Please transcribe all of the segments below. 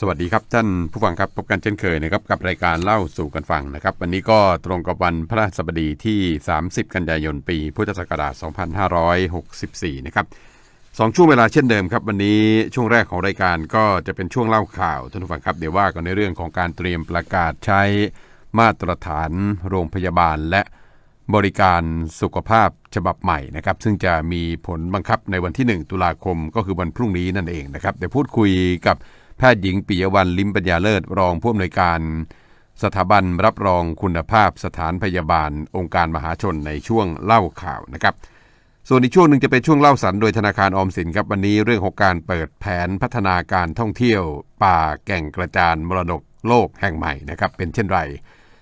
สวัสดีครับท่านผู้ฟังครับพบกันเช่นเคยนะครับกับรายการเล่าสู่กันฟังนะครับ วันนี้ก็ตรงกับวันพระราชบดีที่ 30 กันยายนปี พุทธศักราช 2564 นะครับสองช่วงเวลาเช่นเดิมครับวันนี้ช่วงแรกของรายการก็จะเป็นช่วงเล่าข่าวท่านผู้ฟังครับเดี๋ยวว่ากันในเรื่องของการเตรียมประกาศใช้มาตรฐานโรงพยาบาลและบริการสุขภาพฉบับใหม่นะครับ ซึ่งจะมีผลบังคับในวันที่ 1 ตุลาคมก็คือวันพรุ่งนี้นั่นเองนะครับเดี๋ยวพูดคุยกับ พทย์หญิงปิยวันลิมปัญญาเลิศรองผู้อำนวยการ สถาบันรับรองคุณภาพสถานพยาบาล องค์การมหาชนในช่วงเล่าข่าวนะครับ ส่วนอีกช่วงหนึ่งจะเป็นช่วงเล่าสันโดยธนาคารออมสินครับวันนี้เรื่องของการเปิดแผนพัฒนาการท่องเที่ยว ป่าแก่งกระจานมรดกโลกแห่งใหม่นะครับเป็นเช่นไร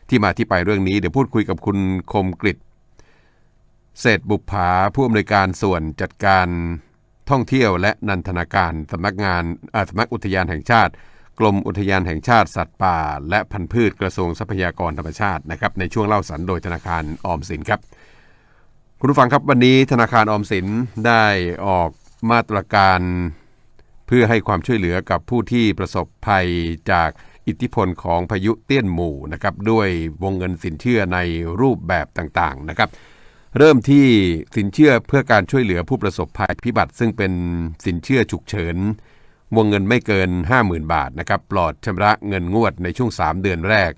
ที่มาที่ไปเรื่องนี้เดี๋ยวพูดคุยกับคุณคมกริตเศรษฐบุปผาผู้อำนวยการส่วนจัดการ ท่องเที่ยวและนันทนาการสำนักงานอาสำนักอุทยานแห่งชาติ กรมอุทยานแห่งชาติสัตว์ป่า และพันธุ์พืชกระทรวงทรัพยากรธรรมชาตินะครับในช่วงเล่าสันโดยธนาคารออมสินครับคุณผู้ฟังครับวันนี้ธนาคารออมสินได้ออกมาตรการเพื่อให้ความช่วยเหลือกับผู้ที่ประสบภัยจากอิทธิพลของพายุเตี้ยนหมู่นะครับด้วยวงเงินสินเชื่อในรูปแบบต่างๆนะครับ เริ่มที่สินเชื่อเพื่อการช่วยเหลือผู้ประสบภัยพิบัติซึ่งเป็นสินเชื่อฉุกเฉิน วงเงินไม่เกิน 50,000 บาทนะครับปลอดชำระเงินงวดในช่วง 3 เดือนแรก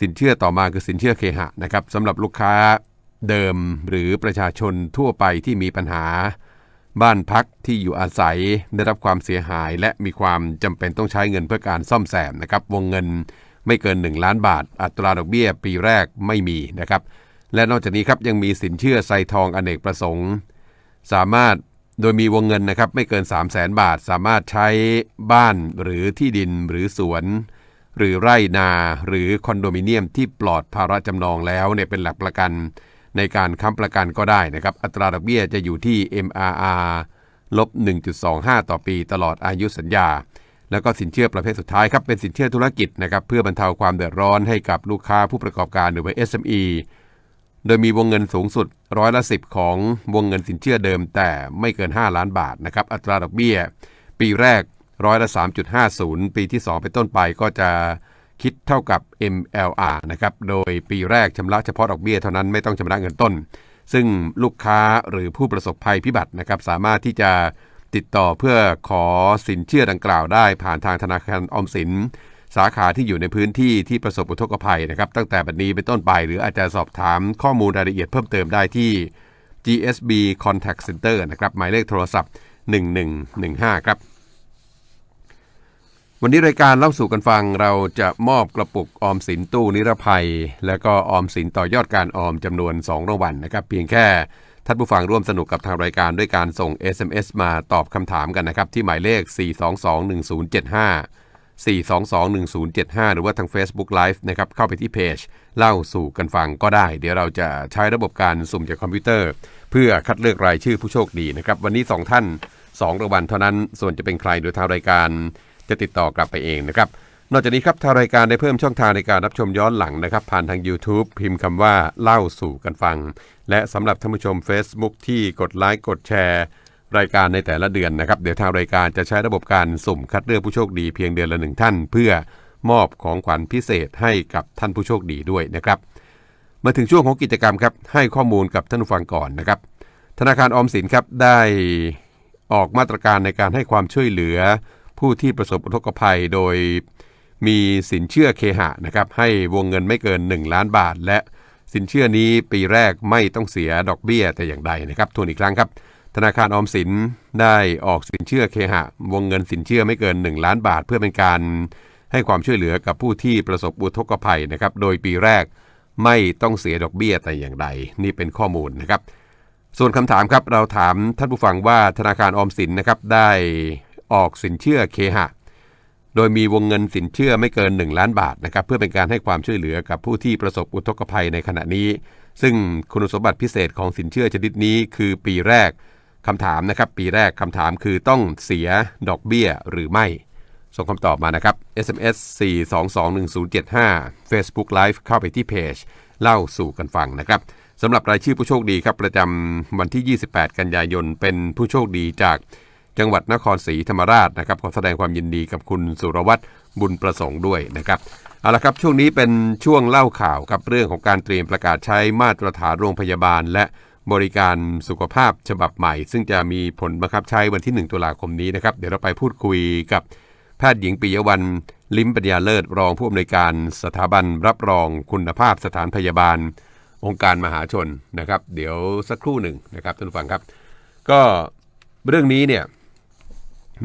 สินเชื่อต่อมาคือสินเชื่อเคหะนะครับสำหรับลูกค้าเดิมหรือประชาชนทั่วไปที่มีปัญหา บ้านพักที่อยู่อาศัยได้รับความเสียหาย และมีความจำเป็นต้องใช้เงินเพื่อการซ่อมแซมนะครับวงเงินไม่เกิน 1 ล้านบาท อัตราดอกเบี้ยปีแรกไม่มีนะครับ และนอกจากนี้ครับยังมีสินเชื่อไซทองอเนกประสงค์ สามารถโดยมีวงเงินนะครับไม่เกิน 3 0 0แสนบาท สามารถใช้บ้านหรือที่ดินหรือสวน หรือไร่นาหรือคอนโดมิเนียมที่ปลอดภาระจำนองแล้วเนี่ยเป็นหลักประกัน ในการค้ำประกันก็ได้นะครับ อัตราดอกเบี้ยจะอยู่ที่ MRR ลบ 1.25 ต่อปีตลอดอายุสัญญา แล้วก็สินเชื่อประเภทสุดท้ายครับเป็นสินเชื่อธุรกิจนะครับเพื่อบรรเทาความเดือดร้อนให้กับลูกค้าผู้ประกอบการหรือว่า SME โดยมีวงเงินสูงสุดร้อยละสิของวงเงินสินเชื่อเดิม แต่ไม่เกิน 5 ล้านบาทนะครับอัตราดอกเบี้ย ปีแรกร้อยละ 3.50 ปีที่ 2 เป็นต้นไปก็จะคิดเท่ากับ MLR นะครับโดยปีแรกชำระเฉพาะดอกเบี้ยเท่านั้นไม่ต้องชำระเงินต้น ซึ่งลูกค้าหรือผู้ประสบภัยพิบัตินะครับสามารถที่จะติดต่อเพื่อขอสินเชื่อดังกล่าวได้ผ่านทางธนาคารออมสิน สาขาที่อยู่ในพื้นที่ที่ประสบอุทกภัยนะครับตั้งแต่บัดนี้เป็นต้นไป หรืออาจจะสอบถามข้อมูลรายละเอียดเพิ่มเติมได้ที่ GSB Contact Center นะครับหมายเลขโทรศัพท์ 1115 ครับ วันนี้รายการเล่าสู่กันฟังเราจะมอบกระปุกออมสินตู้นิรภัย และก็ออมสินต่อยอดการออมจำนวน 2รางวัลนะครับ เพียงแค่ท่านผู้ฟังร่วมสนุกกับทางรายการด้วยการส่ง SMS มาตอบคำถามกันนะครับ ที่หมายเลข 4221075 4221075 หรือว่าทาง Facebook Live นะครับเข้าไปที่เพจ เล่าสู่กันฟังก็ได้ เดี๋ยวเราจะใช้ระบบการสุ่มจากคอมพิวเตอร์ เพื่อคัดเลือกรายชื่อผู้โชคดีนะครับ วันนี้ 2 ท่าน 2รางวัลเท่านั้น ส่วนจะเป็นใครโดยทางรายการจะติดต่อกลับไปเองนะครับ นอกจากนี้ครับทางรายการได้เพิ่มช่องทางในการรับชมย้อนหลังนะครับ ผ่านทาง YouTube พิมพ์คำว่าเล่าสู่กันฟัง และสำหรับท่านผู้ชม Facebook ที่กดไลค์กดแชร์ รายการในแต่ละเดือนนะครับ เดี๋ยวทางรายการจะใช้ระบบการสุ่มคัดเลือกผู้โชคดีเพียงเดือนละหนึ่งท่าน เพื่อมอบของขวัญพิเศษให้กับท่านผู้โชคดีด้วยนะครับ มาถึงช่วงของกิจกรรมครับ ให้ข้อมูลกับท่านผู้ฟังก่อนนะครับ ธนาคารออมสินครับได้ออกมาตรการในการให้ความช่วยเหลือ ผู้ที่ประสบอุทกภัยโดยมีสินเชื่อเคหะนะครับให้วงเงินไม่เกิน 1 ล้านบาท และสินเชื่อนี้ปีแรกไม่ต้องเสียดอกเบี้ยแต่อย่างใดนะครับทวนอีกครั้งครับ ธนาคารออมสินได้ออกสินเชื่อเคหะ วงเงินสินเชื่อไม่เกิน 1 ล้านบาท เพื่อเป็นการให้ความช่วยเหลือกับผู้ที่ประสบอุทกภัยนะครับ โดยปีแรกไม่ต้องเสียดอกเบี้ยแต่อย่างใด นี่เป็นข้อมูลนะครับ ส่วนคำถามครับเราถามท่านผู้ฟังว่าธนาคารออมสินนะครับได้ออกสินเชื่อเคหะ โดยมีวงเงินสินเชื่อไม่เกิน 1 ล้านบาทนะครับเพื่อเป็นการให้ความช่วยเหลือกับผู้ที่ประสบอุทกภัยในขณะนี้ ซึ่งคุณสมบัติพิเศษของสินเชื่อชนิดนี้คือปีแรก คำถามนะครับ ปีแรกคำถามคือต้องเสียดอกเบี้ยหรือไม่ ส่งคำตอบมานะครับ SMS 4221075 Facebook Live เข้าไปที่เพจ เล่าสู่กันฟังนะครับสำหรับรายชื่อผู้โชคดีครับประจำวันที่ 28 กันยายน เป็นผู้โชคดีจากจังหวัดนครศรีธรรมราชนะครับขอแสดงความยินดีกับคุณสุรวัตรบุญประสงค์ด้วยนะครับเอาละครับช่วงนี้เป็นช่วงเล่าข่าวกับเรื่องของการเตรียมประกาศใช้มาตรฐานโรงพยาบาล และ บริการสุขภาพฉบับใหม่ ซึ่งจะมีผลบังคับใช้วันที่ 1 ตุลาคมนี้นะครับ เดี๋ยวเราไปพูดคุยกับแพทย์หญิงปิยวรรณลิ้มปัญญาเลิศรองผู้อำนวยการสถาบันรับรองคุณภาพสถานพยาบาล องค์การมหาชนนะครับ เดี๋ยวสักครู่หนึ่งนะครับท่านผู้ฟังครับ ก็เรื่องนี้เนี่ย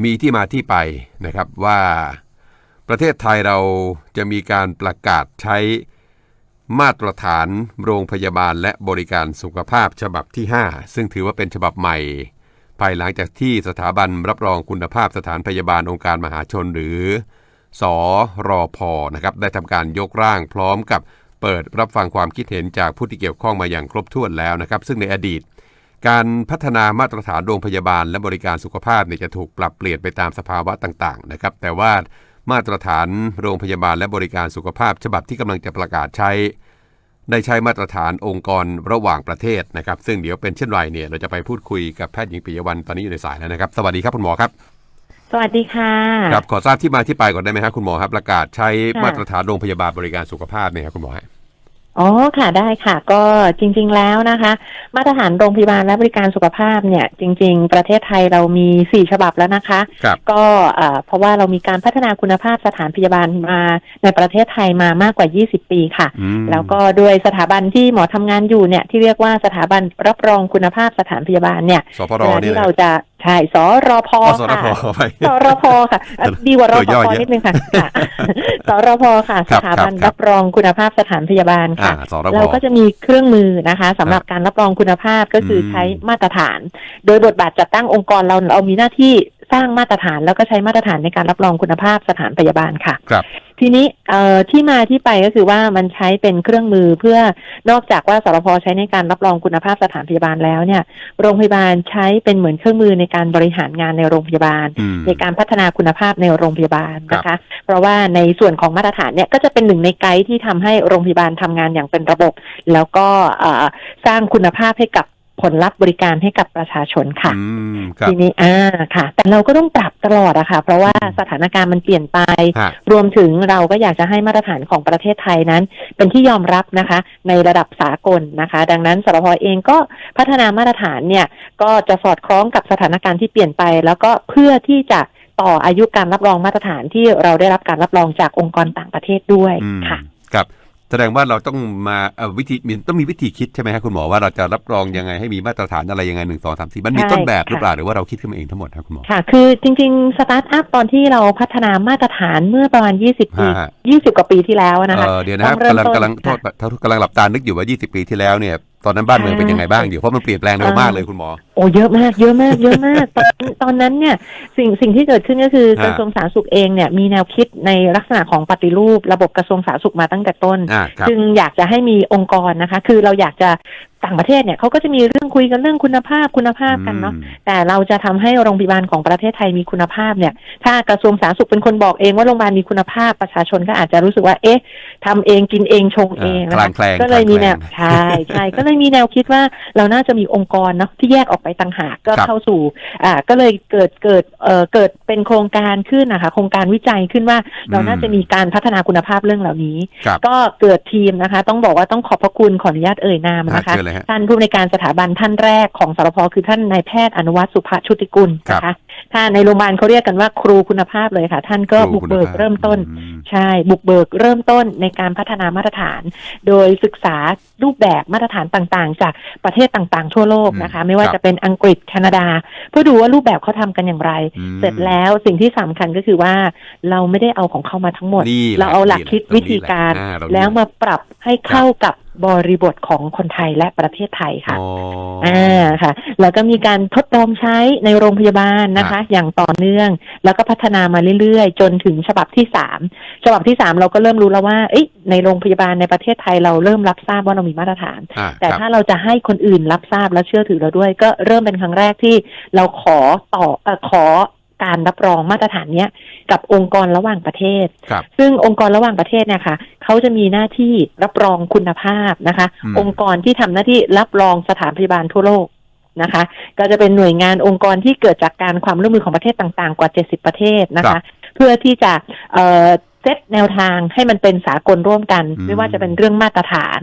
มีที่มาที่ไปนะครับว่าประเทศไทยเราจะมีการประกาศใช้ มาตรฐานโรงพยาบาลและบริการสุขภาพฉบับที่ 5 ซึ่งถือว่าเป็นฉบับใหม่ ภายหลังจากที่สถาบันรับรองคุณภาพสถานพยาบาลองค์การมหาชนหรือ สอรอพอนะครับได้ทำการยกร่างพร้อมกับเปิดรับฟังความคิดเห็นจากผู้ที่เกี่ยวข้องมาอย่างครบถ้วนแล้วนะครับ ซึ่งในอดีต การพัฒนามาตรฐานโรงพยาบาลและบริการสุขภาพเนี่ยจะถูกปรับเปลี่ยนไปตามสภาวะต่างๆนะครับแต่ว่า มาตรฐานโรงพยาบาลและบริการสุขภาพ ฉบับที่กำลังจะประกาศใช้ ได้ใช้มาตรฐานองค์กรระหว่างประเทศนะครับ ซึ่งเดี๋ยวเป็นเช่นไรเนี่ยเราจะไปพูดคุยกับแพทย์หญิงปิยวันตอนนี้อยู่ในสายแล้วนะครับ สวัสดีครับคุณหมอครับ สวัสดีค่ะครับขอทราบที่มาที่ไปก่อนได้ไหมครับคุณหมอครับประกาศใช้ค่ะมาตรฐานโรงพยาบาลบริการสุขภาพเนี่ยครับคุณหมอฮะ อ๋อค่ะได้ค่ะ ก็จริง ๆแล้วนะคะ มาตรฐานโรงพยาบาลและบริการสุขภาพเนี่ย จริง ๆ ประเทศไทยเรามีสี่ฉบับแล้วนะคะ ครับ ก็เอ่อเพราะว่าเรามีการพัฒนาคุณภาพสถานพยาบาลมาในประเทศไทยมามากกว่า 20 ปีค่ะ อืมแล้วก็ด้วยสถาบันที่หมอทำงานอยู่เนี่ยที่เรียกว่าสถาบันรับรองคุณภาพสถานพยาบาลเนี่ยสพรเวลานี่ที่นะเราจะ ใช่สรพอ๋อสรค่ะพไปสรพค่ะอะดีกว่ารตัวพย่อพเยอะนิดนึงค่ะค่ะสรพค่ะคสรับถาบันครับรับรองคุณภาพสถานพยาบาลอ่าค่ะสรพเราก็จะมีเครื่องมือนะคะสำหรับการรับรองคุณภาพก็คืออมใช้มาตรฐาน โดยบทบาทจัดตั้งองค์กรเราเรามีหน้าที่ สร้างมาตรฐานแล้วก็ใช้มาตรฐานในการรับรองคุณภาพสถานพยาบาลค่ะครับทีนี้เอ่อที่มาที่ไปก็คือว่ามันใช้เป็นเครื่องมือเพื่อนอกจากว่าสรพใช้ในการรับรองคุณภาพสถานพยาบาลแล้วเนี่ย โรงพยาบาลใช้เป็นเหมือนเครื่องมือในการบริหารงานในโรงพยาบาลอืมในการพัฒนาคุณภาพในโรงพยาบาลนะคะ เพราะว่าในส่วนของมาตรฐานเนี่ยก็จะเป็นหนึ่งในไกด์ที่ทำให้โรงพยาบาลทำงานอย่างเป็นระบบ แล้วก็เอ่อสร้างคุณภาพให้กับ ผลลัพธ์บริการให้กับประชาชนค่ะอืมครับทีนี้อ่าค่ะ แต่เราก็ต้องปรับตลอดอะค่ะ เพราะว่าสถานการณ์มันเปลี่ยนไปฮะรวมถึงเราก็อยากจะให้มาตรฐานของประเทศไทยนั้น เป็นที่ยอมรับนะคะ ในระดับสากลนะคะ ดังนั้นสรพเองก็พัฒนามาตรฐานเนี่ย ก็จะสอดคล้องกับสถานการณ์ที่เปลี่ยนไป แล้วก็เพื่อที่จะต่ออายุการรับรองมาตรฐานที่เราได้รับการรับรองจากองค์กรต่างประเทศด้วยอืมค่ะ ครับ แสดงว่าเราต้องมาเอ่อวิธีมีต้องมีวิธีคิดใช่ไหมครับคุณหมอว่าเราจะรับรองยังไงให้มีมาตรฐานอะไรยังไงหนึ่งสองสามสี่มันมีใช่ต้นแบบหรือค่ะเปล่าหรือว่าเราคิดขึ้นมาเองทั้งหมดครับคุณหมอค่ะ คือจริงๆสตาร์ทอัพตอนที่เราพัฒนามาตรฐานเมื่อประมาณ20ปีฮะ20กว่าปีที่แล้วนะคะเออเดี๋ยวนะครับต้องเริ่มกำลังต้นกำลังโทษค่ะกำลังหลับตานึกอยู่ว่า20ปีที่แล้วเนี่ยตอนนั้นบ้านเมืองเป็นยังไงบ้างอยู่เพราะมันเปลี่ยนแปลงเร็วมากเลยคุณหมอ โอ้เยอะมากเยอะมากเยอะมาก ตอนตอนนั้นเนี่ยสิ่งสิ่งที่เกิดขึ้นก็คือฮะกระทรวงสาธารณสุขเองเนี่ยมีแนวคิดในลักษณะของปฏิรูประบบกระทรวงสาธารณสุขมาตั้งแต่ต้นอ่าครับจึงอยากจะให้มีองค์กรนะคะ คือเราอยากจะ ต่างประเทศเนี่ยเขาก็จะมีเรื่องคุยกันเรื่องคุณภาพคุณภาพกันเนาะอืมแต่เราจะทำให้โรงพยาบาลของประเทศไทยมีคุณภาพเนี่ย ถ้ากระทรวงสาธารณสุขเป็นคนบอกเองว่าโรงพยาบาลมีคุณภาพประชาชนก็อาจจะรู้สึกว่า เอ๊ะทำเองกินเองชงเองนะคลาคะงแคลงก็เลยมีแนวคลางแคลงใช่ใช่ก็เลยมีแนวคิดว่าเราน่าจะมีองค์กรเนาะที่แยกออกไปต่างหากก็ครับเข้าสู่อ่าก็เลยเกิดเกิดเอ่อเกิดเป็นโครงการขึ้นนะคะโครงการวิจัยขึ้นว่าเราน่าจะมีการพัฒนาคุณภาพเรื่องเหล่านี้ครับก็เกิดทีมนะคะ ต้องบอกว่าต้องขอบพระคุณขออนุญาตเอ่ยนามนะคะอ่าเชิญเลยฮะท่านผู้ในวยการสถาบันท่านแรกของสรพคือท่านนายแพทย์อนุวัฒน์สุภชุติกุลนะครัคะบถ้าในโรงพยาบาลเขาเรียกกันว่าครูคุณภาพเลยค่ะ ท่านก็ครูบุกเบิกคุณภาพเริ่มต้นอืมใช่บุกเบิกเริ่มต้นในการพัฒนามาตรฐาน โดยศึกษารูปแบบมาตรฐานต่างๆ จากประเทศต่างๆ ทั่วโลกนะคะ ไม่ว่าครับจะเป็นอังกฤษแคนาดา เพื่อดูว่ารูปแบบเขาทำกันอย่างไรอืมเสร็จแล้วสิ่งที่สำคัญก็คือว่า เราไม่ได้เอาของเขามาทั้งหมดนี่แหละเราเอาหลักคิดนี่แหละวิธีการอ่าเราแล้วมาปรับให้เข้ากับ บริบทของคนไทยและประเทศไทยค่ะอ๋ออ่าค่ะ แล้วก็มีการทดลองใช้ในโรงพยาบาลนะคะ อย่างต่อเนื่อง แล้วก็พัฒนามาเรื่อยๆ จนถึงฉบับที่สามฉบับที่สามเราก็เริ่มรู้แล้วว่าเอ้ยในโรงพยาบาลในประเทศไทยเราเริ่มรับทราบว่าเรามีมาตรฐานอ่าแต่ครับถ้าเราจะให้คนอื่นรับทราบและเชื่อถือเราด้วย ก็เริ่มเป็นครั้งแรกที่เราขอต่อเอ่อขอการรับรองมาตรฐานเนี้ยกับองค์กรระหว่างประเทศครับซึ่งองค์กรระหว่างประเทศเนี่ยค่ะ เขาจะมีหน้าที่รับรองคุณภาพนะคะอืมองค์กรที่ทำหน้าที่รับรองสถานพยาบาลทั่วโลกนะคะ ก็จะเป็นหน่วยงานองค์กรที่เกิดจากการความร่วมมือของประเทศต่างๆ กว่า 70 ประเทศนะครัคะบเพื่อที่จะเอ่อเซตแนวทางให้มันเป็นสากลร่วมกันอืมไม่ว่าจะเป็นเรื่องมาตรฐาน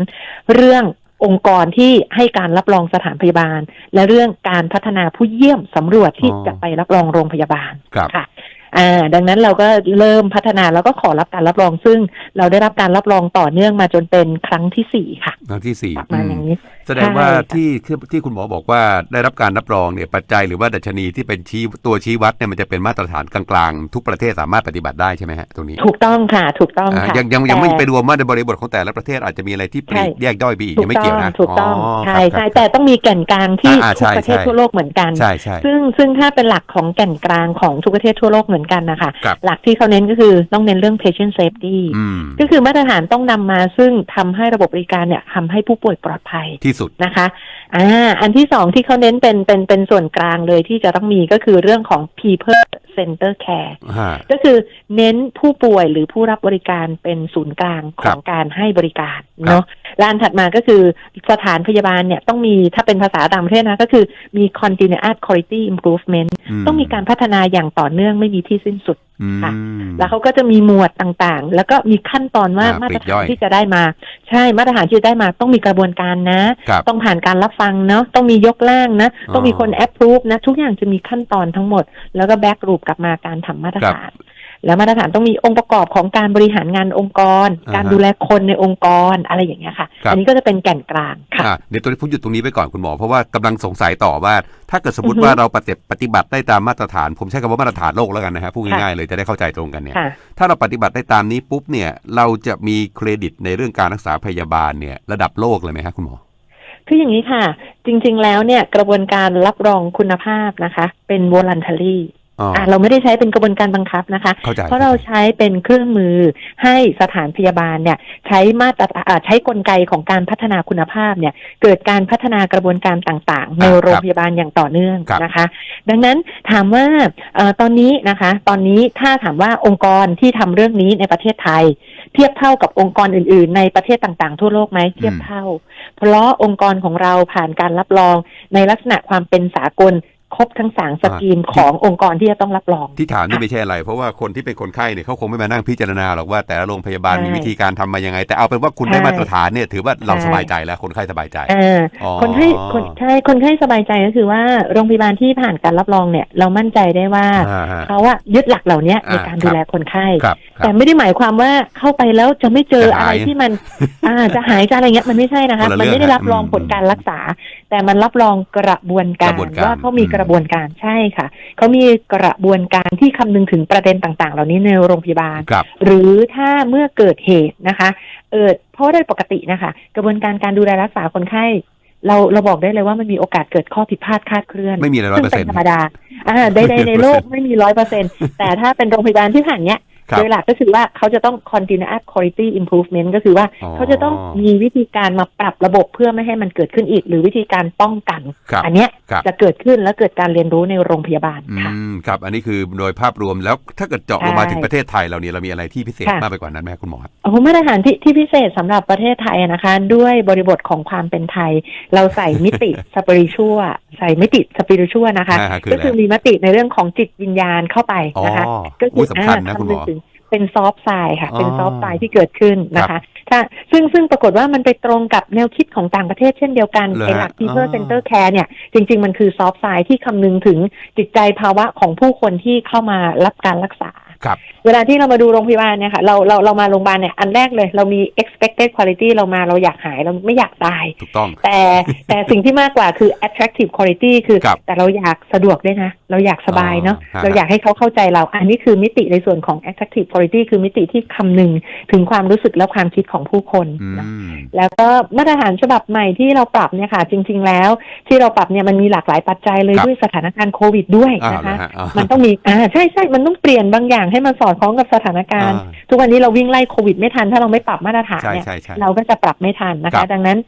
เรื่ององค์กรที่ให้การรับรองสถานพยาบาล และเรื่องการพัฒนาผู้เยี่ยมสำรวจที่จะไปรับรองโรงพยาบาลครับค่ะ อ่า ดังนั้นเราก็เริ่มพัฒนาแล้วก็ขอรับการรับรองซึ่ง เราได้รับการรับรองต่อเนื่องมาจนเป็นครั้งที่สี่ค่ะ ครั้งที่สี่ประมาณอย่างนี้ แสดงว่าใช่ค่ะที่ที่ที่คุณหมอบอกว่าได้รับการรับรองเนี่ยปัจจัยหรือว่าดัชนีที่เป็นชี้ตัวชี้วัดเนี่ยมันจะเป็นมาตรฐานกลางๆ ทุกประเทศสามารถปฏิบัติได้ใช่ไหมฮะตรงนี้ถูกต้องค่ะ ถูกต้องอ่าค่ะยังยังยังไม่แต่ไปรวมว่าในบริบทของแต่ละประเทศอาจจะมีอะไรที่ปลีกใช่แยกย่อยไปอีกถูยังกไม่ต้เกี่อยวงนะถูกต้องคใช่รับใช่ครับแต่ต้องมีแก่นกลางที่อ่าทุกใช่ประเทศใช่ทั่วโลกเหมือนกันใช่ใช่ซึ่งซึ่งถ้าเป็นหลักของแก่นกลางของทุกประเทศทั่วโลกเหมือนกันนะคะครับหลักที่เขาเน้นก็คือต้องเน้นเรื่อง patient safety อืมก็คือมาตรฐานต้องนำมาซึ่งทำให้ระบบบริการเนี่ยทำให้ผู้ป่วยปลอดภัยที่สุดนะคะอ่าอันที่สองที่เขาเน้นเป็นเป็นเป็นส่วนกลางเลยที่จะต้องมีก็คือเรื่องของ people center care ฮะก็คือเน้นผู้ป่วยหรือผู้รับบริการเป็นศูนย์กลางขครัอบงการให้บริการครับเนาะและอันถัดมาก็คือสถานพยาบาลเนี่ยต้องมีถ้าเป็นภาษาต่างประเทศนะ ก็คือมี continuous quality improvement ต้องมีการพัฒนาอย่างต่อเนื่องไม่มีที่สิ้นสุดอืมค่ะ แล้วเขาก็จะมีหมวดต่างๆ แล้วก็มีขั้นตอนว่าอ่ามาตรปลีกย่ฐาอนยที่จะได้มา ใช่มาตรฐานที่จะได้มาต้องมีกระบวนการนะครับต้องผ่านการรับฟังเนาะต้องมียกล่างนะอ๋อต้องมีคนแอปพรูฟนะ ทุกอย่างจะมีขั้นตอนทั้งหมด แล้วก็แบ็กรูปกลับมาการทำมาตรฐาน แล้วมาตรฐานต้องมีองค์ประกอบของการบริหารงานองค์กรอ่าฮะการดูแลคนในองค์กรอะไรอย่างเงี้ยค่ะครับอันนี้ก็จะเป็นแก่นกลางค่ะอะเดี๋ยวตัวนี้ผมหยุดตรงนี้ไปก่อนคุณหมอ เพราะว่ากำลังสงสัยต่อว่า ถ้าเกิดสมมติอือฮึว่าเราปฏิปฏิบัติได้ตามมาตรฐาน ผมใช้คำว่ามาตรฐานโลกแล้วกันนะฮะพูดค่ะง่ายๆเลยจะได้เข้าใจตรงกันเนี่ยค่ะถ้าเราปฏิบัติได้ตามนี้ปุ๊บเนี่ยเราจะมีเครดิตในเรื่องการรักษาพยาบาลเนี่ยระดับโลกเลยไหมครับคุณหมอคืออย่างนี้ค่ะ จริง ๆ แล้วเนี่ยกระบวนการรับรองคุณภาพนะคะ เป็น voluntary อ๋ออ่าเราไม่ได้ใช้เป็นกระบวนการบังคับนะคะเข้าใจเพราะเราใช้เป็นเครื่องมือให้สถานพยาบาลเนี่ยใช้มาตรอ่าใช้กลไกของการพัฒนาคุณภาพเนี่ยเกิดการพัฒนากระบวนการต่างๆ ในโรงพยาบาลอย่างต่อเนื่องนะคะ ดังนั้นถามว่าเออตอนนี้นะคะ ตอนนี้ถ้าถามว่าองค์กรที่ทำเรื่องนี้ในประเทศไทย เทียบเท่ากับองค์กรอื่น ๆ ในประเทศต่างๆ ทั่วโลกไหมเทียบเท่า เพราะองค์กรของเราผ่านการรับรองในลักษณะความเป็นสากล ครบทั้งสามสกรีมขององค์กรที่จะต้องรับรอง ที่ถามนี่ไม่ใช่อะไร เพราะว่าคนที่เป็นคนไข้เนี่ยเขาคงไม่มานั่งพิจารณาหรอกว่าแต่ละโรงพยาบาลใช่มีวิธีการทำมายังไง แต่เอาเป็นว่าคุณใช่ได้มาตรฐานเนี่ยถือว่าเราใช่สบายใจแล้วคนไข้สบายใจอ่าอ๋อคนไข้คนใช่คนไข้สบายใจก็คือว่าโรงพยาบาลที่ผ่านการรับรองเนี่ยเรามั่นใจได้ว่าอ่าฮะเขาอะยึดหลักเหล่านี้อ่าในการดูแลคนไข้ครับครัแต่บไม่ได้หมายความว่าเข้าไปแล้วจะไม่เจอจะอะหายไรที่มันอ่าจะหายจะอะไรเงี้ยมันไม่ใช่นะคะคนละมันไม่ได้เรื่องรับรองอืมผลการรักษา แต่มันรับรองกระบวนการกระบวนการว่าเขามีอืมกระบวนการใช่ค่ะ เขามีกระบวนการที่คำนึงถึงประเด็นต่าง ๆ เหล่านี้ในโรงพยาบาลครับหรือถ้าเมื่อเกิดเหตุนะคะเออเพราะว่าโดยปกตินะคะ กระบวนการการดูแลรักษาคนไข้ เราเราบอกได้เลยว่ามันมีโอกาสเกิดข้อผิดพลาดคลาดเคลื่อนไม่มีอะไรร้อยซึ่งเปอร์เป็เซ็นนต์ธรรมดาอ่าใดๆในโลกไม่มีร้อยเปอร์เซ็นแต่ถ้าเป็นโรงพยาบาลที่ผ่านเนี้ยครับ โดยหลักก็คือว่าเขาจะต้อง continuous quality improvement ก็คือว่าอ๋อเขาจะต้องมีวิธีการมาปรับระบบเพื่อไม่ให้มันเกิดขึ้นอีก หรือวิธีการป้องกันครับอันเนี้ยครับจะเกิดขึ้นและเกิดการเรียนรู้ในโรงพยาบาลอืค่ะมครับ อันนี้คือโดยภาพรวมแล้วถ้าเกิดเจาะลงมาใช่ถึงประเทศไทยเราเนี่ยเรามีอะไรที่พิเศษค่ะมากไปกว่านั้นไหมครับคุณหมอครับโอ้โหมาตรฐานที่ที่พิเศษสำหรับประเทศไทยอะนะคะ ด้วยบริบทของความเป็นไทย เราใส่มิติสปิริชัวใส่มิติสปิริชัวนะคะอ่าฮะคือก็อะไรคือมีมติในเรื่องของจิตวิญญาณเข้าไปอ๋อนะคะ ก็อุ้ยสำคัญนะอ่าคุณหมอำนึงถึง เป็นซอฟต์ไซด์ค่ะอ๋อเป็นซอฟต์ไซด์ที่เกิดขึ้นนะคะถ้าซึ่งซึ่งปรากฏว่ามันไปตรงกับแนวคิดของต่างประเทศเช่นเดียวกันเหรอไอ้หลัก people อ๋อ center care เนี่ย จริง ๆ มันคือซอฟต์ไซด์ที่คำนึงถึงจิตใจภาวะของผู้คนที่เข้ามารับการรักษา ครับเวลาที่เรามาดูโรงพยาบาลเนี่ยค่ะเราเราเรามาโรงพยาบาลเนี่ยอันแรกเลย เรามี expected quality เรามาเราอยากหายเราไม่อยากตาย ถูกต้อง แต่แต่สิ่งที่มากกว่าคือ attractive quality คือครับแต่เราอยากสะดวกด้วยนะ เราอยากสบายเนาะอ๋อฮะเราอยากให้เขาเข้าใจเรา อันนี้คือมิติในส่วนของ attractive quality คือมิติที่คำนึงถึงความรู้สึกและความคิดของผู้คนอืนะมแล้วก็มาตรฐานฉบับใหม่ที่เราปรับเนี่ยค่ะ จริง ๆ แล้ว ที่เราปรับเนี่ยมันมีหลากหลายปัจจัยเลยครับด้วยสถานการณ์โควิดด้วยอ้าวนะเหรอคะฮะอ๋อมันต้องมีอ่าใช่ใช่มันต้องเปลี่ยนบางอย่างให้มันสอดคล้องกับสถานการณ์อ่าทุกวันนี้เราวิ่งไล่โควิดไม่ทัน ถ้าเราไม่ปรับมาตรฐานใช่เนี่ยใช่ใช่เราก็จะปรับไม่ทันนะครัคะบดังนั้น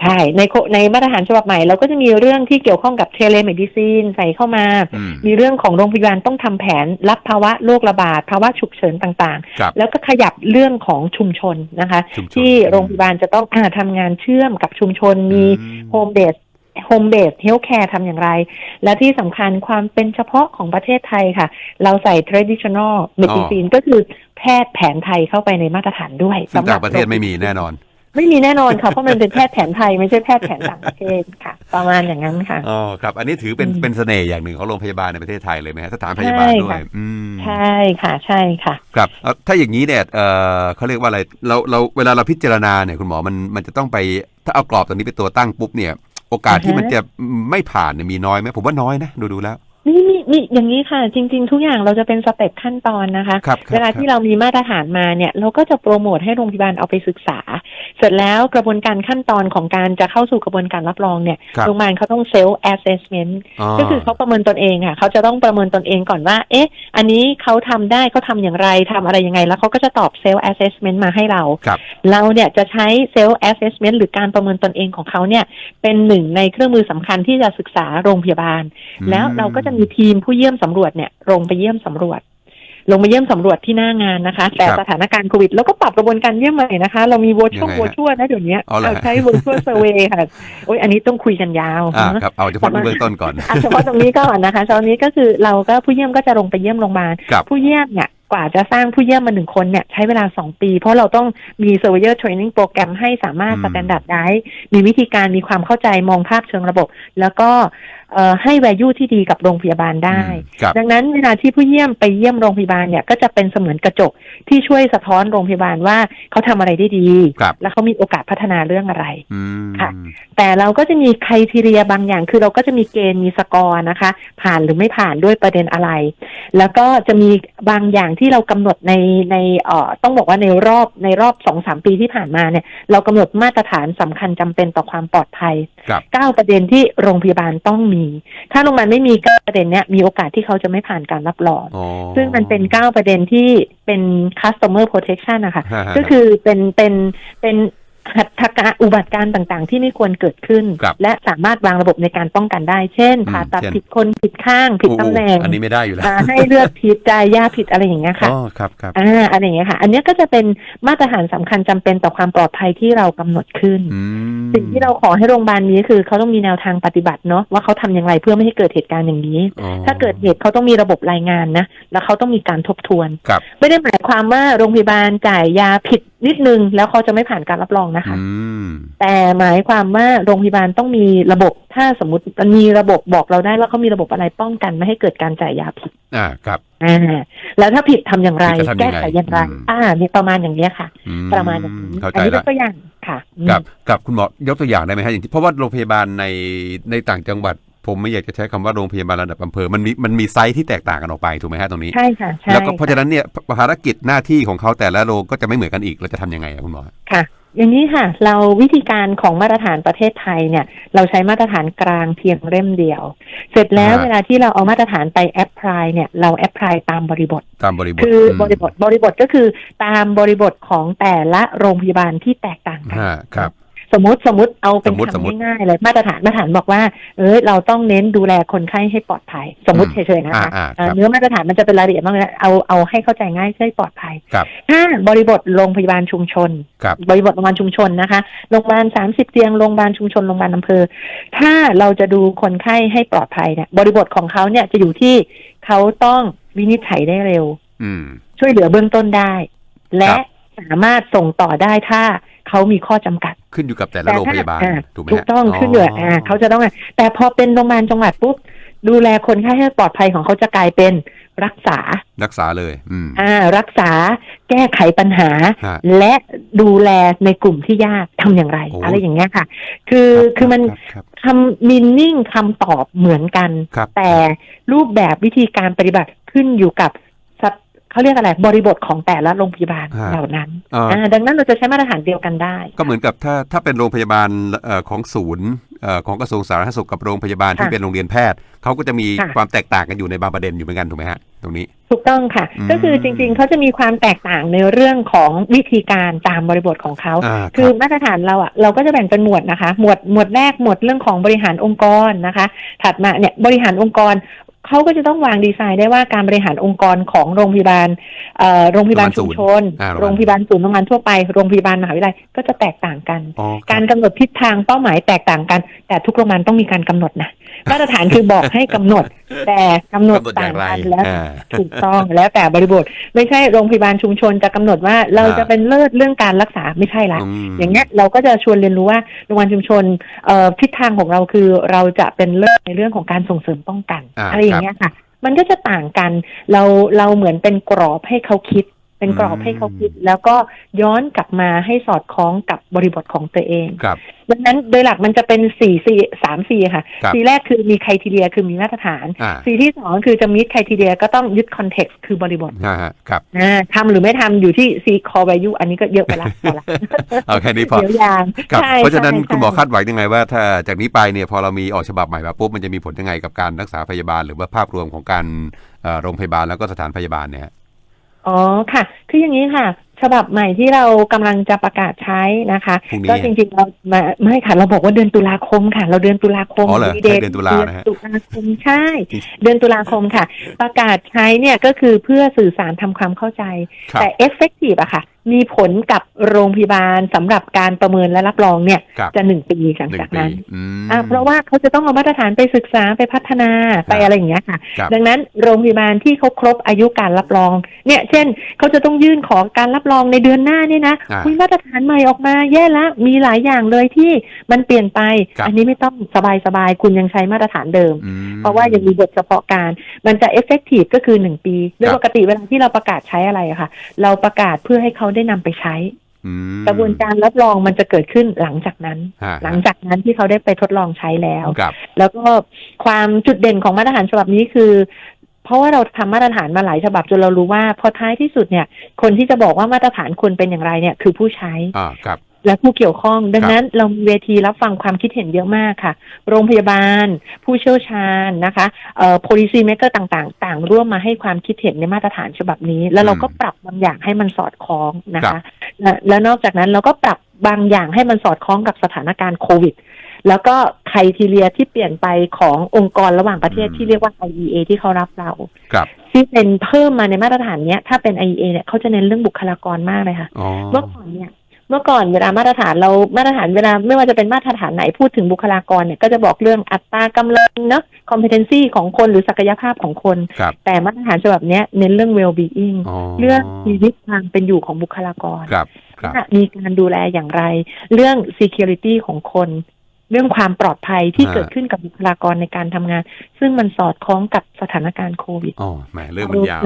ใช่ในโคในมาตรฐานฉบับใหม่เราก็จะมีเรื่องที่เกี่ยวข้องกับเทเลเมดิซีนใส่เข้ามาอืมมีเรื่องของโรงพยาบาลต้องทำแผนรับภาวะโรคระบาดภาวะฉุกเฉินต่างครับๆแล้วก็ขยับเรื่องของชุมชนนะคะชุมชนที่โรงพยาบาลจะต้องอาทำงานเชื่อมกับชุมชนมีอื โฮมเบส home based healthcare ทำอย่างไร และที่สำคัญความเป็นเฉพาะของประเทศไทยค่ะ เราใส่ traditional medicine ก็คือแพทย์แผนไทยเข้าไปในมาตรฐานด้วยซึ่งสำหต่างประเทศไม่มีแน่นอน ไม่มีแน่นอนค่ะ เพราะมันเป็นแพทย์แผนไทยไม่ใช่แพทย์แผนต่างประเทศค่ะ ประมาณอย่างนั้นค่ะอ๋อครับ อันนี้ถือเป็นอืมเป็นเสน่ห์อย่างหนึ่งของโรงพยาบาลในประเทศไทยเลยไหมฮะสถานพยาบาลใช่ด้วยค่ะอืมใช่ค่ะใช่ค่ะครับเอ่อถ้าอย่างนี้เนี่ยเออเขาเรียกว่าอะไรเราเราเวลาเราพิจารณาเนี่ยคุณหมอมันมันจะต้องไปถ้าเอากรอบตรงนี้เป็นตัวตั้งปุ๊บเนี่ย โอกาสที่อ่าฮะมันจะไม่ผ่านเนี่ยมีน้อยไหมผมว่าน้อยนะดูดูแล้ว นี่นี่นี่อย่างนี้ค่ะ จริง ๆ ทุกอย่างเราจะเป็นสเต็ปขั้นตอนนะคะครับครับเวลาที่เรามีมาตรฐานมาเนี่ย เราก็จะโปรโมทให้โรงพยาบาลเอาไปศึกษา เสร็จแล้วกระบวนการขั้นตอนของการจะเข้าสู่กระบวนการรับรองเนี่ยครับโรงพยาบาลเขาต้องเซลล์แอสเซสเมนต์ก็คือเขาประเมินตนเองค่ะเขาจะต้องประเมินตนเองก่อนว่า เอ๊ะ อันนี้เขาทำได้เขาทำอย่างไรทำอะไรยังไง แล้วเขาก็จะตอบเซลล์แอสเซสเมนต์มาให้เราครับเราเนี่ยจะใช้เซลล์แอสเซสเมนต์หรือการประเมินตนเองของเขาเนี่ยเป็นหนึ่งในเครื่องมือสำคัญที่จะศึกษาโรงพยาบาลอืมแล้วเราก็จะมีทีมผู้เยี่ยมสำรวจเนี่ยลงไปเยี่ยมสำรวจ ลงมาเยี่ยมสำรวจที่หน้างานนะคะ แต่ครับสถานการณ์โควิดเราก็ปรับกระบวนการเยี่ยมใหม่นะคะ เรามียั virtual งไงฮะ virtual นะเดี๋ยวนี้เอาเหรอเราใช้ virtual survey ค่ะโอ้ยอันนี้ต้องคุยกันยาวอ่านะครับเอาเฉพาะเบื้องต้นก่อนอะเฉพาะตรงนี้ก่อนนะคะตอนนี้ก็คือเราก็ผู้เยี่ยมก็จะลงไปเยี่ยมโรงพยาบาลครับผู้เยี่ยมเนี่ยกว่าจะสร้างผู้เยี่ยมมาหนึ่งคนเนี่ยใช้เวลาสองปี เพราะเราต้องมี surveyor training โปรแกรมให้สามารถอืมสแตนดาร์ดได้มีวิธีการมีความเข้าใจมองภาพเชิงระบบ แล้วก็เอ่อให้ value ที่ดีกับโรงพยาบาลได้อืมครับดังนั้นเวลาที่ผู้เยี่ยมไปเยี่ยมโรงพยาบาลเนี่ยก็จะเป็นเสมือนกระจกที่ช่วยสะท้อนโรงพยาบาลว่าเขาทำอะไรได้ดีครับและเขามีโอกาสพัฒนาเรื่องอะไรอืมค่ะ แต่เราก็จะมีค r i ทีเรียบางอย่าง คือเราก็จะมีเกณฑ์มีสกอร์นะคะ ผ่านหรือไม่ผ่านด้วยประเด็นอะไร แล้วก็จะมีบางอย่างที่เรากำหนดในในเอ่อต้องบอกว่าในรอบในรอบสองสามปีที่ผ่านมาเนี่ยเรากำหนดมาตรฐานสำคัญจำเป็นต่อความปลอดภัยครับเก้าประเด็นที่โรงพยาบาลต้องมี ถ้าโรงพยาบาลไม่มีเก้าประเด็นเนี้ยมีโอกาสที่เขาจะไม่ผ่านการรับรองอ๋อซึ่งมันเป็นเก้าประเด็นที่เป็น customer protection นะคะฮะฮะก็คือเป็นเป็นเป็น หัตถการอุบัติการณ์ต่างๆ ที่ไม่ควรเกิดขึ้น ครับและสามารถวางระบบในการป้องกันได้ เช่นอืมผ่าตัดเช่น ผิดคนผิดข้างผิดตำแหน่งอันนี้ไม่ได้อยู่แล้วอ่าให้เลือดผิดจ่ายยาผิดอะไรอย่างเงี้ยค่ะ อ๋อครับครับ อ่าอะไรอย่างเงี้ยค่ะ อันเนี้ยก็จะเป็นมาตรฐานสำคัญจำเป็นต่อความปลอดภัยที่เรากำหนดขึ้น อืมสิ่งที่เราขอให้โรงพยาบาลนี้คือเขาต้องมีแนวทางปฏิบัติเนาะว่าเขาทำอย่างไรเพื่อไม่ให้เกิดเหตุการณ์อย่างนี้ อ๋อถ้าเกิดเหตุเขาต้องมีระบบรายงานนะ แล้วเขาต้องมีการทบทวน ครับ ไม่ได้หมายความว่าโรงพยาบาลจ่ายยาผิดนิดนึง แล้วเขาจะไม่ผ่านการรับรองนะคะอืมแต่หมายความว่าโรงพยาบาลต้องมีระบบถ้าสมมติมันมีระบบบอกเราได้ว่าเขามีระบบอะไรป้องกันไม่ให้เกิดการจ่ายยาผิด อ่าครับอ่าแล้วถ้าผิดทำอย่างไรผิดจะทำยังไงแก้ไขอย่างไรอืมอ่านี่ประมาณอย่างเนี้ยค่ะอืประมาณอย่างนี้เข้าอัใจนี้แล้เป็วนตัวอย่างค่ะอืมกับกับคุณหมอยกตัวอย่างได้ไหมฮะอย่างที่เพราะว่าโรงพยาบาลในในต่างจังหวัดผมไม่อยากจะใช้คำว่าโรงพยาบาลระดับอำเภอ มันมีมันมีไซส์ที่แตกต่างกันออกไปถูกไหมฮะตรงนี้ ใช่ค่ะใช่แล้วก็เพราะค่ฉะนั้นเนี่ยภารกิจหน้าที่ของเขาแต่ละโรงก็จะไม่เหมือนกันอีก เราจะทำยังไงอะคุณหมอ ค่ะ อย่างนี้ค่ะ เราวิธีการของมาตรฐานประเทศไทยเนี่ย เราใช้มาตรฐานกลางเพียงเล่มเดียว เสร็จแล้วฮะเวลาที่เราเอามาตรฐานไปแอพพลายเนี่ย เราแอพพลายตามบริบท ตามบริบท คืออมบริบทบริบทก็คือตามบริบทของแต่ละโรงพยาบาลที่แตกต่างกันฮะครับ สมมติสมมติเอาเป็นสมมุติสมมุติคำง่ายๆเลยมาตรฐานมาตรฐานบอกว่า เออเราต้องเน้นดูแลคนไข้ให้ปลอดภัย สมมติอืเฉมยๆนะคะอ่าๆเอ่อครับเนื้อมาตรฐานมันจะเป็นรายละเอียดมากเลยเอาเอาให้เข้าใจง่ายให้ปลอดภัยครับถ้าบริบทโรงพยาบาลชุมชนครับบริบทโรงพยาบาลชุมชนนะคะโรงพยาบาลสามสิบเตียงโรงพยาบาลชุมชนโรงพยาบาลอำเภอ ถ้าเราจะดูคนไข้ให้ปลอดภัยเนี่ยบริบทของเขาเนี่ยจะอยู่ที่เขาต้องวินิจฉัยได้เร็วอืมช่วยเหลือเบื้องต้นได้ และครับสามารถส่งต่อได้ถ้าเขามีข้อจำกัด ขึ้นอยู่กับแต่ละโรงพยาบาลอ่ถูกไหมถูฮะกต้องขึ้นอยู่กับอ่าเขาจะต้องอะแต่พอเป็นโรงพยาบาลจังหวัดปุ๊บดูแลคนไข้ให้ปลอดภัยของเขาจะกลายเป็นรักษา รักษาเลย อืมอ่า รักษา แก้ไขปัญหาฮะและดูแลในกลุ่มที่ยากทำอย่างไรโอ้อะไรอย่างเงี้ยค่ะ คือรับคือมันรับครับคำมินนิ่งคำตอบเหมือนกันครับแต่รูปแบบวิธีการปฏิบัติขึ้นอยู่กับสัด เขาเรียกอะไรบริบทของแต่ละโรงพยาบาลฮะเหล่านั้นเอ่ออ่าดังนั้นเราจะใช้มาตรฐานเดียวกันได้ ก็เหมือนกับถ้าถ้าเป็นโรงพยาบาลเอ่อของศูนย์เอ่อของกระทรวงสาธารณสุขกับโรงพยาบาลที่ค่ะเป็นโรงเรียนแพทย์เขาก็จะมีค่ะความแตกต่างกันอยู่ในบางประเด็นอยู่เหมือนกันถูกไหมฮะตรงนี้ ถูกต้องค่ะอืมก็คือจริง ๆเขาจะมีความแตกต่างในเรื่องของวิธีการตามบริบทของเขาอ่าคือรับมาตรฐานเราอะเราก็จะแบ่งเป็นหมวดนะคะ หมวดหมวดแรกหมวดเรื่องของบริหารองค์กรนะคะ ถัดมาเนี่ยบริหารองค์กร เขาก็จะต้องวางดีไซน์ได้ว่าการบริหารองค์กรของโรงพยาบาลเอ่อโรงพยาบาลชุมชนอ่าโรโรงงพยาบาลพยาบาลศูนย์โรงพยาบาลทั่วไป โรงพยาบาลมหาวิทยาลัยก็จะแตกต่างกันอ๋อคการรับกำหนดทิศทางเป้าหมายแตกต่างกัน แต่ทุกโรงพยาบาลต้องมีการกำหนดนะ มาตรฐานคือบอกให้กำหนด แต่กำหนดกำหนดอต่าย่างงไรกันแล้วอ่าถูกต้องแล้วแต่บริบท ไม่ใช่โรงพยาบาลชุมชนจะกำหนดว่าเราอ่าจะเป็นเลิศเรื่องการรักษาไม่ใช่ละมอย่างเงี้ยเราก็จะชวนเรียนรู้ว่าโรงพยาบาลชุมชนเอ่อทิศทางของเราคือเราจะเป็นเลิศในเรื่องของการส่งเสริมป้องกันอ่าอะไรอย่างเงี้ยค่ะมันก็จะต่างกัน เราเราเหมือนเป็นกรอบให้เขาคิด เป็นกรอบอืมให้เขาคิด แล้วก็ย้อนกลับมาให้สอดคล้องกับบริบทของตัวเองครับดังนั้นโดยหลักมันจะเป็นสี่สี่สามสี่ค่ะครับสี่แรกคือมีคุณทีเรียคือมีมาตรฐานอ่าสี่ที่สองคือจะมีคุณทีเรียก็ต้องยึดคอนเท็กซ์คือบริบทอ่าฮะครับอ่าทำหรือไม่ทำอยู่ที่ C core value อันนี้ก็เยอะไปละพอละเอาแค่นี้พอเดี๋ยวยางครับใช่เพราะฉะนั้นใช่คุณหมอใช่คาดหวังยังไงว่า ถ้าจากนี้ไปเนี่ยพอเรามีออกฉบับใหม่มาปุ๊บมันจะมีผลยังไงกับการรักษาพยาบาล หรือว่าภาพรวมของการเอ่อโรงพยาบาลแล้วก็สถานพยาบาลเนี่ย อ๋อค่ะ คืออย่างนี้ค่ะ ฉบับใหม่ที่เรากำลังจะประกาศใช้นะคะพรุ่งนี้ก็จริงๆเรามาไม่ค่ะ เราบอกว่าเดือนตุลาคมค่ะ เราเดือนตุลาคมอ๋อเหรอดีใช่เดือนตุลานะฮะตุลาคมใช่ เดือนตุลาคมค่ะ ประกาศใช้เนี่ยก็คือเพื่อสื่อสารทำความเข้าใจครับแต่ effective อะค่ะ มีผลกับโรงพยาบาลสำหรับการประเมินและรับรองเนี่ยครับจะหนึ่งปีหลังหนึ่จากงปีนั้นอืมอ่าเพราะว่าเขาจะต้องเอามาตรฐานไปศึกษาไปพัฒนาไปครับอะไรอย่างเงี้ยค่ะครับดังนั้นโรงพยาบาลที่เขาครบอายุการรับรอง เนี่ย เช่นเขาจะต้องยื่นขอการรับรองในเดือนหน้านี่นะอ่าคุยมาตรฐานใหม่ออกมาแย่ละมีหลายอย่างเลยที่มันเปลี่ยนไปครับอันนี้ไม่ต้องสบายสบายๆคุณยังใช้มาตรฐานเดิมอืมเพราะว่ายังมีบทเฉพาะการมันจะ effective ก็คือหนึ่งปีโดยครับปกติเวลาที่เราประกาศใช้อะไรอะค่ะ เราประกาศเพื่อให้เขาได้นำไปใช้อืมกระบวนการรับรองมันจะเกิดขึ้นหลังจากนั้นฮะหลังจากนั้นที่เขาได้ไปทดลองใช้แล้วครับแล้วก็ความจุดเด่นของมาตรฐานฉบับนี้คือ เพราะว่าเราทำมาตรฐานมาหลายฉบับจนเรารู้ว่าพอท้ายที่สุดเนี่ย คนที่จะบอกว่ามาตรฐานควรเป็นอย่างไรเนี่ย คือผู้ใช้อ่าครับ และผู้เกี่ยวข้อง ดังนั้นเรามีเวทีรับฟังความคิดเห็นเยอะมากค่ะ โรงพยาบาล ผู้เชี่ยวชาญนะคะเอ่อ policy maker ต่างๆ ต่างร่วมมาให้ความคิดเห็นในมาตรฐานฉบับนี้ แล้วเราก็อืมปรับบางอย่างให้มันสอดคล้องนะครัคะบและแล้วนอกจากนั้นเราก็ปรับบางอย่างให้มันสอดคล้องกับสถานการณ์โควิดแล้วก็ไครทีเรียที่เปลี่ยนไปขององค์กรระหว่างประเทศอืมที่เรียกว่า IEA ที่เขารับเราครับที่เป็นเพิ่มมาในมาตรฐานเนี้ย ถ้าเป็น IEA เนี่ยเขาจะเน้นเรื่องบุคลากรมากเลยค่ะอ๋อเมื่อก่อนเนี่ย เมื่อก่อนเวลามาตรฐานเรามาตรฐานเวลาไม่ว่าจะเป็นมาตรฐานไหนพูดถึงบุคลากรเนี่ยก็จะบอกเรื่องอัตรากำลังเนาะ competency ของคนหรือศักยภาพของคนครับแต่มาตรฐานฉบับเนี้ยเน้นเรื่อง well being อ๋อเรื่องชีวิตความเป็นอยู่ของบุคลากรครับครับว่ามีการดูแลอย่างไร เรื่อง security ของคน เรื่องความปลอดภัยที่อ่าเกิดขึ้นกับบุคลากรในการทำงาน ซึ่งมันสอดคล้องกับสถานการณ์โควิดอ๋อแหมเรื่องมันยาว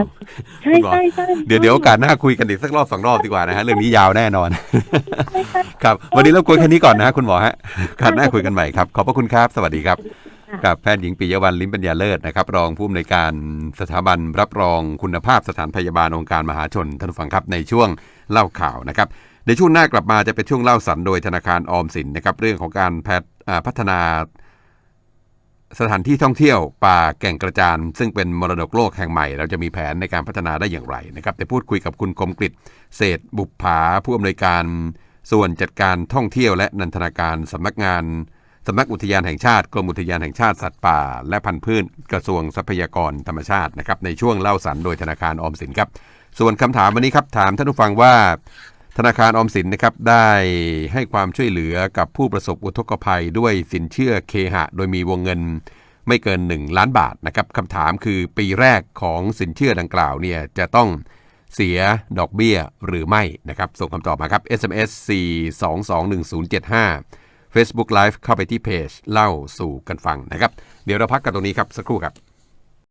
ใช่คุณหมอใช่ใช่เดี๋ยวเดี๋ยวโอกาสหน้าคุยกันอีกสักรอบสองรอบดีกว่านะฮะเรื่องนี้ยาวแน่นอนใช่ใช่ครับ วันนี้เราคุยแค่นี้ก่อนนะฮะคุณหมอฮะโอกาสหน้าคุยกันใหม่ครับ ขอบพระคุณครับ สวัสดีครับกับแพทย์หญิงปิยวรรณลิ้มปัญญาเลิศนะครับ รองผู้อำนวยการสถาบันรับรองคุณภาพสถานพยาบาลองค์การมหาชนท่านผู้ฟังครับในช่วงเล่าข่าวนะครับ ในช่วงหน้ากลับมาจะเป็นช่วงเล่าสันโดยธนาคารออมสินนะครับเรื่องของการแพทพัฒนาสถานที่ท่องเที่ยวป่าแก่งกระจาน ซึ่งเป็นมรดกโลกแห่งใหม่ เราจะมีแผนในการพัฒนาได้อย่างไรนะครับแต่พูดคุยกับคุณคมกริตเศษบุปผาผู้อำนวยการ ส่วนจัดการท่องเที่ยวและนันทนาการสำนักงานสำนักอุทยานแห่งชาติกรมอุทยานแห่งชาติสัตว์ป่า และพันธุ์พืชกระทรวงทรัพยากรธรรมชาตินะครับในช่วงเล่าสันโดยธนาคารออมสินครับ ส่วนคำถามวันนี้ครับถามท่านผู้ฟังว่า ธนาคารออมสินนะครับได้ให้ความช่วยเหลือกับผู้ประสบอุทกภัยด้วยสินเชื่อเคหะ โดยมีวงเงินไม่เกิน 1 ล้านบาทนะครับคำถามคือปีแรกของสินเชื่อดังกล่าวเนี่ยจะต้องเสียดอกเบี้ยหรือไม่นะครับส่งคำตอบมาครับ SMS 4221075 Facebook Live เข้าไปที่เพจเล่าสู่กันฟังนะครับ เดี๋ยวเราพักกันตรงนี้ครับ สักครู่ครับ